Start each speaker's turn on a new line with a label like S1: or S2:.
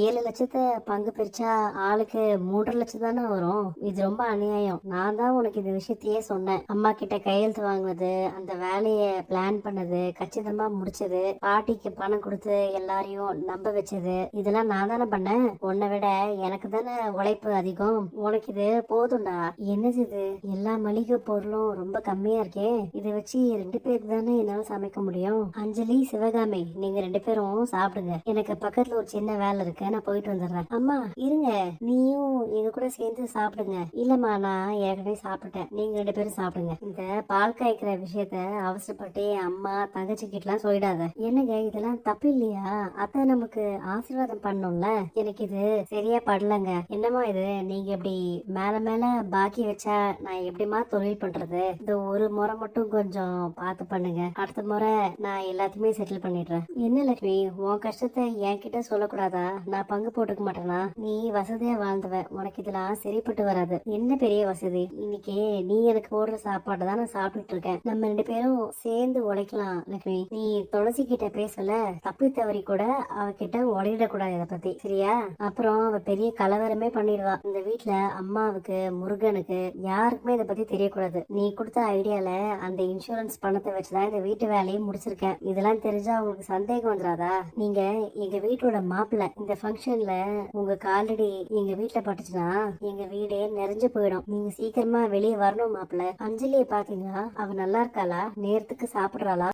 S1: ஏழு லட்சத்தை பங்கு பிரிச்சா ஆளுக்கு மூன்று லட்சம் தானே வரும். இது ரொம்ப அநியாயம். நான் தான் உனக்கு இந்த விஷயத்தையே சொன்னேன். அம்மா கிட்ட கையெழுத்து வாங்கினது அந்த வேலையை பிளான் பண்ணது கச்சிதமா முடிச்சது பாட்டிக்கு பணம் கொடுத்து எல்லாரையும் நம்ப வச்சது இதெல்லாம் நான் தானே பண்ணேன்? உன்னை விட எனக்கு தானே உழைப்பு அதிகம். உனக்கு இது போதும்டா. என்னது இது? எல்லா மளிகை பொருளும் ரொம்ப கம்மியா இருக்கே. இதை வச்சு ரெண்டு பேருக்கு தானே என்னால சமைக்க முடியும்? அஞ்சலி சிவகாமி நீங்க ரெண்டு பேரும் சாப்பிடுங்க. எனக்கு பக்கத்துல ஒரு சின்ன வேலை இருக்கு. நான் போயிட்டு வந்துடுறேன். அம்மா இருங்க. நீயும் எங்க கூட சேர்ந்து சாப்பிடுங்க. இல்லம்மா நான் ஏற்கனவே சாப்பிட்டேன். நீங்க ரெண்டு பேரும் சாப்பிடுங்க. இந்த பால் காய்க்கிற விஷயத்த அவசரப்பட்டு அம்மா தங்கச்சி கிட்டலாம் சொல்லிடாத. என்னங்க இதெல்லாம் தப்பு இல்லையா? அத்தை நமக்கு ஆசீர்வாதம் பண்ணும்ல? எனக்கு இது சரியா படலங்க. என்னம்மா இது? நீங்க இப்படி மேல மேல பாக்கி வச்சா நான் எப்படிம்மா தொழில் பண்றது? இந்த ஒரு முறை மட்டும் கொஞ்சம் பார்த்து பண்ணுங்க. அடுத்த முறை நான் எல்லாத்தையுமே செட்டில் பண்ணிடுறேன். என்ன லட்சுமி உன் கஷ்டத்தை என்கிட்ட சொல்லக்கூடாதா? நான் பங்கு போட்டுக்க மாட்டேனா? நீ வசதியா வாழ்ந்தவ. உனக்கு இதெல்லாம் சரிப்பட்டு வராது. என்ன பெரிய வசதி? இன்னைக்கு நீ எனக்கு போடுற சாப்பாடு தான் நான் சாப்பிட்டுட்டு இருக்கேன். நம்ம ரெண்டு பேரும் சேர்ந்து உழைக்கலாம் லக்ஷ்மி. நீ துளசி கிட்ட பேசல தப்பி தவறி கூட அவகிட்ட உடையிடக்கூடாது இதை பத்தி. சரியா? அப்புறம் அவ பெரிய கலவரமே பண்ணிடுவா. இந்த வீட்டுல அம்மாவுக்கு முருகனுக்கு யாருக்குமே இதை பத்தி தெரியக்கூடாது. நீ கொடுத்த ஐடியால அந்த இன்சூரன்ஸ் பணத்தை வச்சுதான் இந்த வீட்டு வேலையை முடிச்சிருக்கேன். இதெல்லாம் தெரிஞ்சா உங்களுக்கு சந்தேகம் வந்துடாதா? நீங்க எங்க வீட்டோட மாப்பிள்ள இந்த ஃபங்க்ஷன்ல உங்க காலடி எங்க வீட்டுல பட்டுச்சுன்னா எங்க வீடே நிறைஞ்சு போயிடும். நீங்க சீக்கிரமா வெளியே வரணும் மாப்பிள்ள. அஞ்சலியை பாத்தீங்களா? அவ நல்லா இருக்காளா? நேரத்துக்கு சாப்பிடுறாளா?